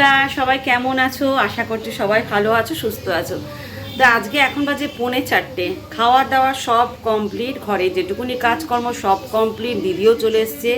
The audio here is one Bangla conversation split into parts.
বন্ধুরা, সবাই কেমন আছো? আশা করছি সবাই ভালো আছো, সুস্থ আছো। তো আজকে এখন বাজে পৌনে চারটে। খাওয়া দাওয়া সব কমপ্লিট ঘরে যেটুকুনি কাজকর্ম সব কমপ্লিট দিদিও চলে এসছে,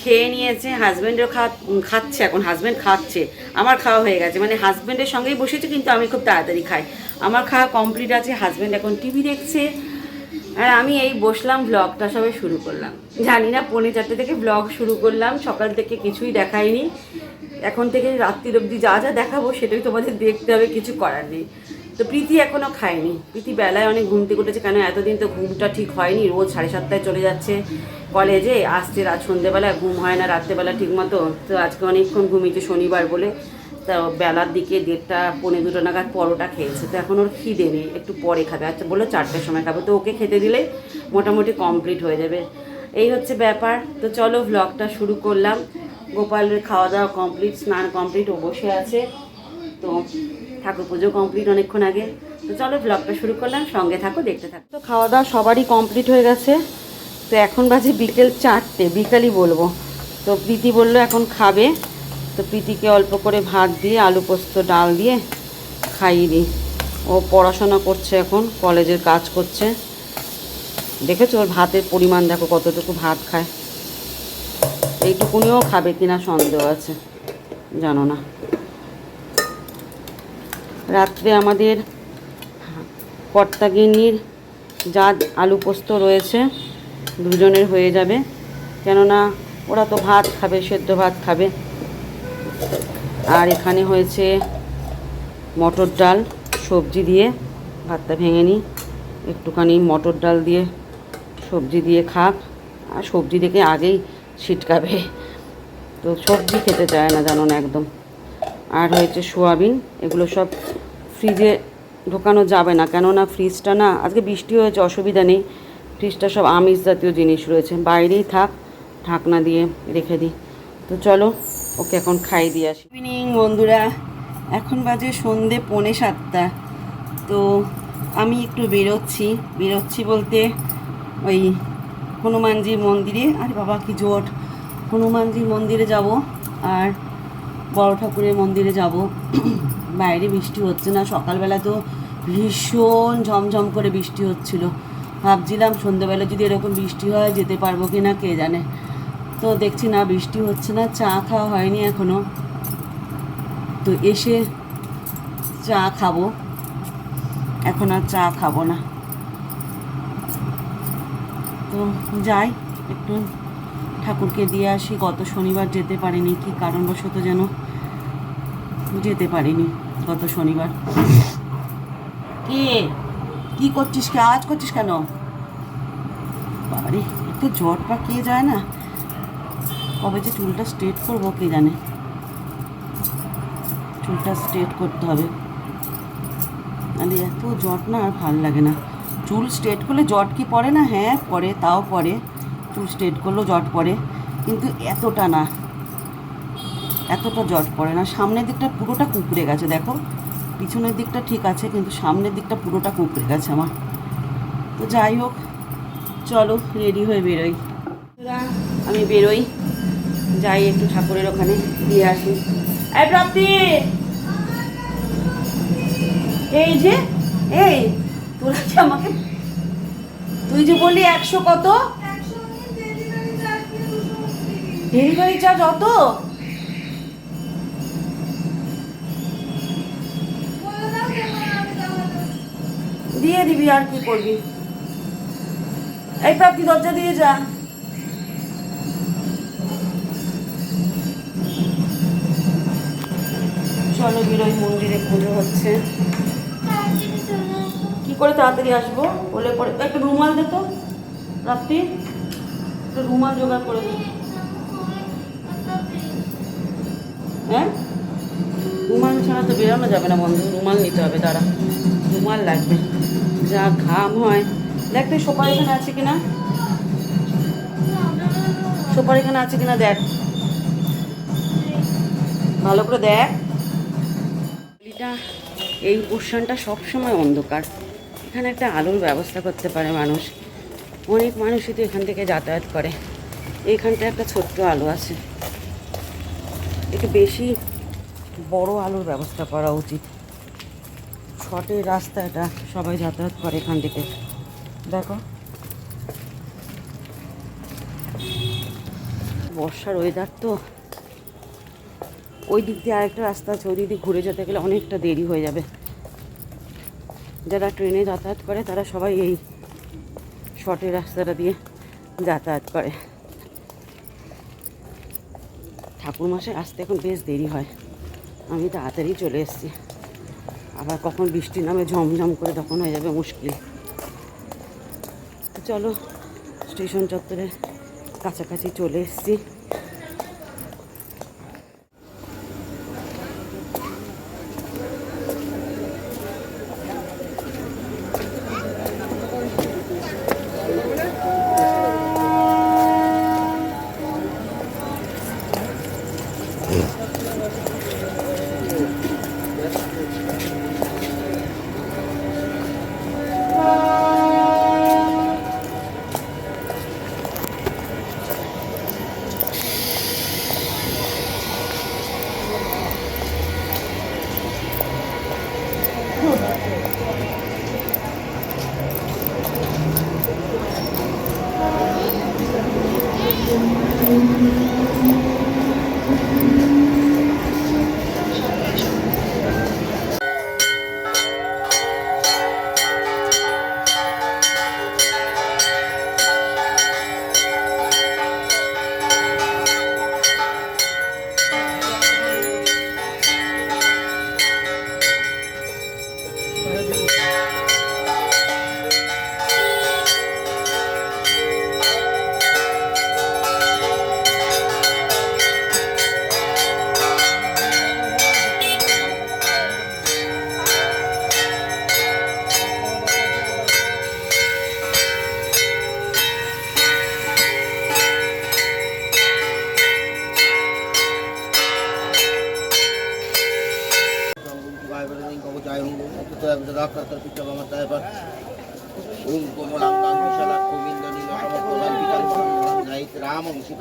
খেয়ে নিয়েছে হাজব্যান্ডও খা খাচ্ছে এখন হাজব্যান্ড খাচ্ছে। আমার খাওয়া হয়ে গেছে মানে হাজব্যান্ডের সঙ্গেই বসেছে, কিন্তু আমি খুব তাড়াতাড়ি খাই। আমার খাওয়া কমপ্লিট আছে হাজব্যান্ড এখন টিভি দেখছে আর আমি এই বসলাম ব্লগটা সবে শুরু করলাম। জানি না পৌনে চারটে থেকে ব্লগ শুরু করলাম, সকাল থেকে কিছুই দেখাইনি। এখন থেকে রাত্রির অবধি যা যা দেখাবো সেটাই তোমাদের দেখতে হবে, কিছু করার নেই। তো প্রীতি এখনও খায়নি। প্রীতি বেলায় অনেক ঘুম থেকে উঠেছে, কেন এতদিন তো ঘুমটা ঠিক হয়নি, রোজ সাড়ে সাতটায় চলে যাচ্ছে। কলেজে আসছে রাত সন্ধেবেলা ঘুম হয় না রাত্রেবেলা ঠিক মতো তো আজকে অনেকক্ষণ ঘুমিয়েছে শনিবার বলে। তা বেলার দিকে দেড়টা, পৌনে দুটো নাগাদ পরোটা খেয়েছে। তো এখন ওর খিদে নেই, একটু পরে খাবে। আচ্ছা বলল চারটের সময় খাবে। তো ওকে খেতে দিলেই মোটামুটি কমপ্লিট হয়ে যাবে। এই হচ্ছে ব্যাপার। তো চলো ভ্লগটা শুরু করলাম। গোপালের খাওয়া দাওয়া কমপ্লিট স্নান কমপ্লিট ও বসে আছে। তো ঠাকুর পুজো কমপ্লিট অনেকক্ষণ আগে। তো চলো ব্লগটা শুরু করলাম। সঙ্গে থাকো, দেখতে থাকো। তো খাওয়া দাওয়া সবারই কমপ্লিট হয়ে গেছে। তো এখন বাজে বিকেল চারটে। বিকালই বলব। তো প্রীতি বলল এখন খাবে। তো প্রীতিকে অল্প করে ভাত দিয়ে, আলু পোস্ত, ডাল দিয়ে খাইয়ে দিই ও পড়াশোনা করছে এখন, কলেজের কাজ করছে। দেখেছ ওর ভাতের পরিমাণ, দেখো কতটুকু ভাত খায়। এইটুকুনিও খাবে কিনা সন্দেহ আছে, জানো না। রাত্রে আমাদের কর্তাগিনীর যা আলু পোস্ত রয়েছে, দুজনের হয়ে যাবে। কেননা ওরা তো ভাত খাবে, সেদ্ধ ভাত খাবে। আর এখানে হয়েছে মটর ডাল, সবজি দিয়ে ভাতটা ভেঙে নিই। একটুখানি মটর ডাল দিয়ে সবজি দিয়ে খাক। আর সবজি দেখে আগেই ছিটকাবে। তো সবজি খেতে চায় না জানো না একদম। আর হয়েছে সোয়াবিন, এগুলো সব ফ্রিজে ঢোকানো যাবে না। কেননা ফ্রিজটা না, আজকে বৃষ্টি হয়েছে, অসুবিধা নেই। ফ্রিজটা সব আমিষ জাতীয় জিনিস রয়েছে। বাইরেই থাক, ঢাকনা দিয়ে রেখে দিই। তো চলো ওকে এখন খাই দিয়ে আসি। ইভিনিং বন্ধুরা। এখন বাজে সন্ধে পৌনে সাতটা। তো আমি একটু বেরোচ্ছি। বেরোচ্ছি বলতে ওই হনুমানজি মন্দিরে। আরে বাবা, কি জোট হনুমানজি মন্দিরে যাব আর বড় ঠাকুরের মন্দিরে যাব। বাইরে বৃষ্টি হচ্ছে না। সকালবেলা তো ভীষণ ঝমঝম করে বৃষ্টি হচ্ছিল। ভাবছিলাম সন্ধ্যেবেলা যদি এরকম বৃষ্টি হয়, যেতে পারব কি না কে জানে। তো দেখছি না, বৃষ্টি হচ্ছে না, চা খাওয়া হয়নি এখনও তো এসে চা খাব। এখন আর চা খাব না। তো যাই, একটু ঠাকুরকে দিয়ে আসি। গত শনিবার যেতে পারিনি, কি কারণবশত যেন যেতে পারিনি গত শনিবার। কে? কি করছিস কে? আওয়াজ করছিস কেন? বাবারে একটু জ্বর কে যায় না? কবে যে চুলটা স্ট্রেট করব কে জানে? চুলটা স্ট্রেট করতে হবে। আরে, এত জট না, আর ভালো লাগে না। চুল স্ট্রেট করলে জট কি পড়ে না? হ্যাঁ পড়ে, তাও পড়ে। চুল স্ট্রেট করলেও জট পড়ে, কিন্তু এতটা না। এতটা জট পড়ে না। সামনের দিকটা পুরোটা কুঁকড়ে গেছে, দেখো। পিছনের দিকটা ঠিক আছে, কিন্তু সামনের দিকটা পুরোটা কুঁকড়ে গেছে আমার। তো যাই হোক, চলো রেডি হয়ে বেরোই। আমি বেরোই। যাই একটু ঠাকুরের ওখানে দিয়ে আসি। প্রাপ্তি এই যে, এই, তোরা আমাকে তুই যে বললি একশো কত? ডেলিভারি চার্জ অত? দিয়ে দিবি আর কি করবি। এই প্রাপ্তি দরজা দিয়ে যা। চলো বেরোই মন্দিরে পুজো হচ্ছে। কি করে তাড়াতাড়ি আসব? বলে পরে একটা রুমাল দে তো রাত্রি একটা রুমাল জোগাড় করে দে। হ্যাঁ? রুমাল ছাড়া তো বেরোনো যাবে না বন্ধু, রুমাল নিতে হবে তারা রুমাল লাগবে। যা ঘাম হয়। দেখ তুই সোপার এখানে আছে কিনা? সোপার এখানে আছে কিনা দেখ। ভালো করে দেখ। গলিটা এই পোর্শনটা সবসময় অন্ধকার। এখানে একটা আলোর ব্যবস্থা করতে পারে মানুষ। অনেক মানুষই তো এখান থেকে যাতায়াত করে। এইখানটা একটা ছোট্ট আলো আছে। একটু বেশি বড় আলোর ব্যবস্থা করা উচিত। শর্টের রাস্তা এটা, সবাই যাতায়াত করে এখান থেকে। দেখো। বর্ষার ওয়েদার তো ওই দিক দিয়ে আরেকটা রাস্তা আছে, ওই দিক দিয়ে ঘুরে যেতে গেলে অনেকটা দেরি হয়ে যাবে। যারা ট্রেনে যাতায়াত করে, তারা সবাই এই শর্টের রাস্তাটা দিয়ে যাতায়াত করে। ঠাকুর মাসে আসতে এখন বেশ দেরি হয়। আমি তাড়াতাড়ি চলে এসেছি। আবার কখন বৃষ্টি নামে ঝমঝম করে তখন হয়ে যাবে মুশকিল। চলো, স্টেশন চত্বরে কাছাকাছি চলে এসেছি।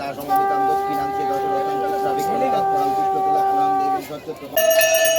রামং সীতা সমন্বিতাম দক্ষিণাংশে দশরথং সাবিত্রী তৎপরং পুষ্পতলক্ষণাং দেবী সত্যত্র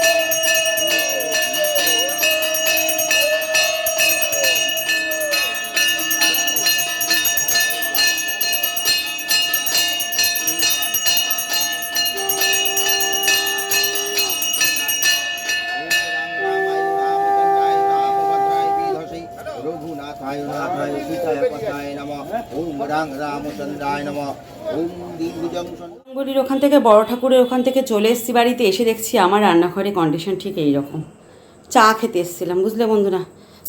বলির ওখান থেকে, বড় ঠাকুরের ওখান থেকে চলে এসেছি বাড়িতে। এসে দেখছি আমার রান্নাঘরে কন্ডিশন ঠিক এই রকম চা খেতে এসেছিলাম, বুঝলে বন্ধুরা?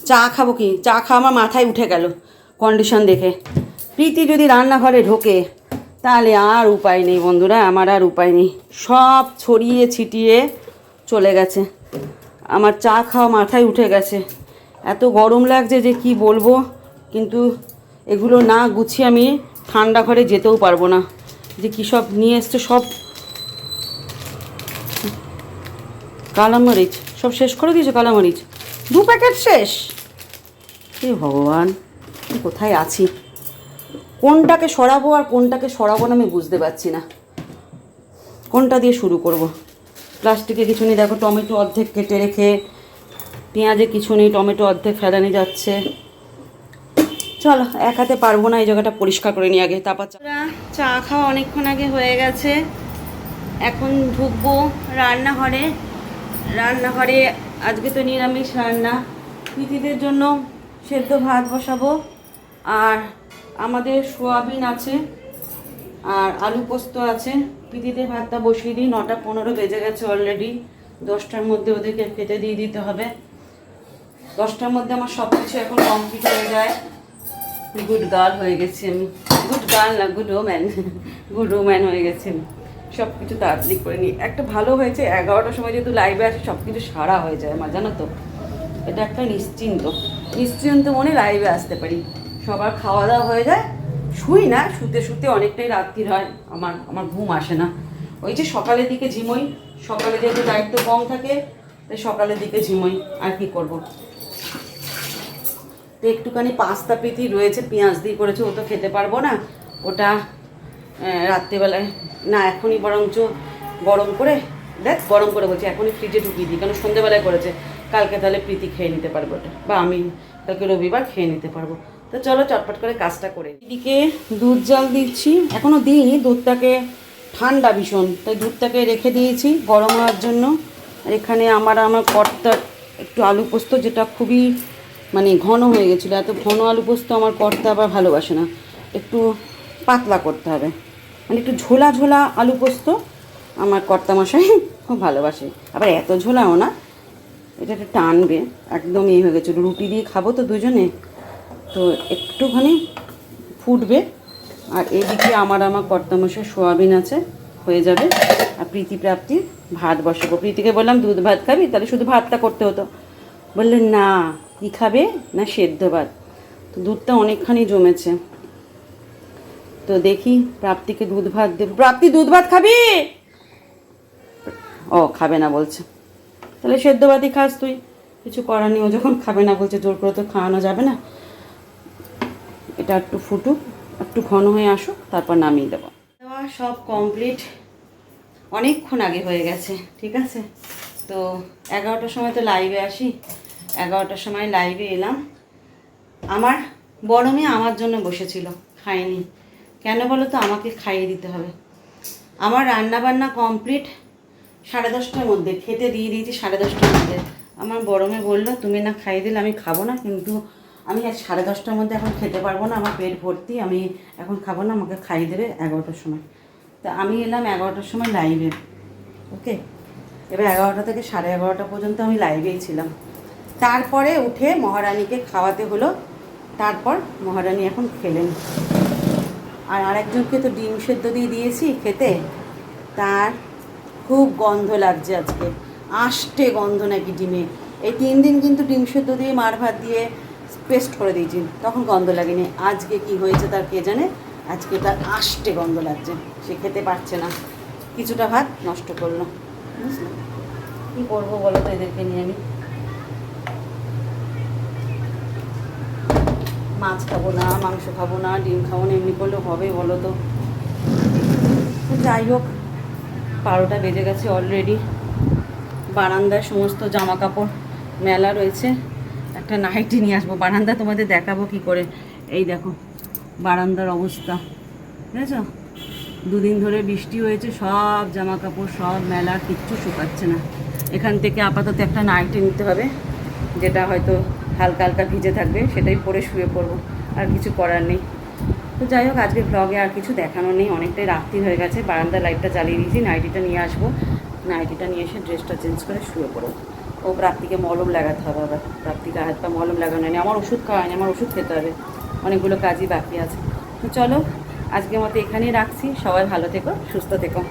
চা খাব কি? চা খাওয়া আমার মাথায় উঠে গেল কন্ডিশন দেখে। প্রীতি যদি রান্নাঘরে ঢোকে, তাহলে আর উপায় নেই বন্ধুরা, আমার আর উপায় নেই। সব ছড়িয়ে ছিটিয়ে চলে গেছে। আমার চা খাওয়া মাথায় উঠে গেছে। এত গরম লাগছে যে কি বলব? কিন্তু এগুলো না গুছিয়ে আমি ঠান্ডা ঘরে যেতেও পারব না। যে কী সব নিয়ে এসছে সব। কালামরিচ। সব শেষ করে দিয়েছে কালামরিচ? দু প্যাকেট শেষ? হে ভগবান কোথায় আছি? কোনটাকে সরাবো আর কোনটাকে সরাবো না আমি বুঝতে পারছি না। কোনটা দিয়ে শুরু করব? প্লাস্টিকে কিছু নেই, দেখো টমেটো অর্ধেক কেটে রেখে পেঁয়াজে কিছু নেই, টমেটো অর্ধেক ফেলানি যাচ্ছে। চলো, এক হাতে পারব না, এই জায়গাটা পরিষ্কার করে নিই আগে। তারপর চা খাওয়া অনেকক্ষণ আগে হয়ে গেছে। এখন ঢুকবো রান্নাঘরে। রান্নাঘরে আজকে তো নিরামিষ রান্না। পিতিদের জন্য সেদ্ধ ভাত বসাবো। আর আমাদের সোয়াবিন আছে, আর আলু পোস্ত আছে। পিতিদের ভাতটা বসিয়ে দিই, নটা পনেরো বেজে গেছে অলরেডি। দশটার মধ্যে ওদেরকে খেতে দিয়ে দিতে হবে। দশটার মধ্যে আমার সব কিছু এখন কমপ্লিট হয়ে যায়। গুড গার্ল হয়ে গেছি আমি। গুড গার্ল না গুড ওম্যান গুড ওম্যান হয়ে গেছি সব কিছু তাড়াতাড়ি করে নিই। একটা ভালো হয়েছে, এগারোটার সময় যেহেতু লাইভে আসে সব কিছু সারা হয়ে যায় আমার, জানো তো? এটা একটা নিশ্চিন্ত। নিশ্চিন্ত মনে লাইভে আসতে পারি। সবার খাওয়া দাওয়া হয়ে যায়। শুই না, শুতে শুতে অনেকটাই রাত্রির হয়। আমার আমার ঘুম আসে না। ওই যে সকালের দিকে ঝিমোই, সকালে যেহেতু দায়িত্ব কম থাকে, তাই সকালের দিকে ঝিমোই। আর কি করব? তো একটুখানি পাস্তা পিতি রয়েছে, পেঁয়াজ দিয়ে করেছে, ও তো খেতে পারব না। ওটা রাত্রিবেলায়, না, এখনই বরঞ্চ গরম করে, দেখ, গরম করে বলছি, এখনই ফ্রিজে ঢুকিয়ে দিই, কারণ সন্ধ্যেবেলায় করেছে। কালকে তাহলে প্রীতি খেয়ে নিতে পারব ওটা, বা আমি কালকে রবিবার খেয়ে নিতে পারব। তো চলো, চটপট করে কাজটা করে। এদিকে দুধ জল দিচ্ছি। এখনও দিইনি, দুধটাকে ঠান্ডা ভীষণ, তাই দুধটাকে রেখে দিয়েছি গরম হওয়ার জন্য। আর এখানে আমার আমার কর্তা একটু আলু পোস্ত, যেটা খুবই মানে ঘন হয়ে গেছিল। এত ঘন আলু পোস্ত আমার কর্তা আবার ভালোবাসে না। একটু পাতলা করতে হবে। মানে একটু ঝোলা ঝোলা আলু পোস্ত আমার কর্তা মশাই খুব ভালোবাসে। আবার এত ঝোলাও না, এটা একটু টানবে। একদম ইয়ে হয়ে গেছিল। রুটি দিয়ে খাব তো দুজনে। তো একটুখানি ফুটবে। আর এদিকে আমার আমার কর্তামশাই সোয়াবিন আছে, হয়ে যাবে। আর প্রীতি প্রাপ্তি ভাত বসাবো। প্রীতিকে বললাম, দুধ ভাত খাবি? তাহলে শুধু ভাতটা করতে হতো। বললেন, না। কী খাবে না সেদ্ধ ভাত? তো দুধটা অনেকখানি জমেছে। তো দেখি প্রাপ্তিকে দুধ ভাত দেব। প্রাপ্তি, দুধ ভাত খাবি? ও, খাবে না বলছে। তাহলে সেদ্ধ ভাতই খাস তুই। কিছু করার নেই, ও যখন খাবে না বলছে, জোর করে তো খাওয়ানো যাবে না। এটা একটু ফুটুক একটু ঘন হয়ে আসুক, তারপর নামিয়ে দেবো। সব কমপ্লিট অনেকক্ষণ আগে হয়ে গেছে, ঠিক আছে? তো এগারোটার সময় তো লাইভে আসি। এগারোটার সময় লাইভে এলাম। আমার বড় মেয়ে আমার জন্য বসেছিল খায়নি। কেন বলো তো আমাকে খাইয়ে দিতে হবে। আমার রান্না বান্না কমপ্লিট সাড়ে দশটার মধ্যে। খেতে দিয়ে দিয়েছি সাড়ে দশটার মধ্যে। আমার বড় মেয়ে বলল, তুমি না খাইয়ে দিলে আমি খাব না, কিন্তু আমি আজ সাড়ে দশটার মধ্যে এখন খেতে পারব না। আমার পেট ভর্তি, আমি এখন খাব না, আমাকে খাইয়ে দেবে এগারোটার সময়। তা আমি এলাম এগারোটার সময় লাইভে ওকে এবার এগারোটা থেকে সাড়ে এগারোটা পর্যন্ত আমি লাইভেই ছিলাম। তারপরে উঠে মহারানীকে খাওয়াতে হলো। তারপর মহারানী এখন খেলেন। আর আরেকজনকে তো ডিম সেদ্ধ দিয়ে দিয়েছি খেতে। তার খুব গন্ধ লাগছে আজকে। আষ্টে গন্ধ নাকি ডিমে। এই তিন দিন কিন্তু ডিম সেদ্ধ দিয়ে, মার ভাত দিয়ে পেস্ট করে দিয়েছি। তখন গন্ধ লাগেনি। আজকে কি হয়েছে তার কে জানে? আজকে তার আষ্টে গন্ধ লাগছে। সে খেতে পারছে না। কিছুটা ভাত নষ্ট করল। বুঝলে? কী করব বলো তো এদেরকে নিয়ে আমি? মাছ খাব না, মাংস খাব না, ডিম খাব না, এমনি করলে হবে বলো তো। যাই হোক, বারোটা বেজে গেছে অলরেডি বারান্দায় সমস্ত জামা কাপড় মেলা রয়েছে। একটা নাইটি নিয়ে আসব। বারান্দা তোমাদের দেখাবো কি করে। এই দেখো, বারান্দার অবস্থা। বুঝেছ? দুদিন ধরে বৃষ্টি হয়েছে, সব জামা কাপড় সব মেলা, কিচ্ছু শুকাচ্ছে না। এখান থেকে আপাতত একটা নাইটি নিতে হবে, যেটা হয়তো হালকা হালকা ভিজে থাকবে, সেটাই পরে শুয়ে পড়ব, আর কিছু করার নেই। তো যাই হোক, আজকে ব্লগে আর কিছু দেখানো নেই, অনেকটাই রাত্রি হয়ে গেছে বারান্দার লাইটটা জ্বালিয়ে দিয়েছি নাইটিটা নিয়ে আসব। নাইটিটা নিয়ে এসে ড্রেসটা চেঞ্জ করে শুয়ে পড়ব। ও প্রাপ্তিকে মলম লাগাতে হবে আবার প্রাপ্তিকে হাত পা মলম লাগানো নেই আমার ওষুধ খাওয়া আমার ওষুধ খেতে হবে, অনেকগুলো কাজই বাকি আছে। তো চলো, আজকের মতো এখানেই রাখছি, সবাই ভালো থেকো, সুস্থ থেকো।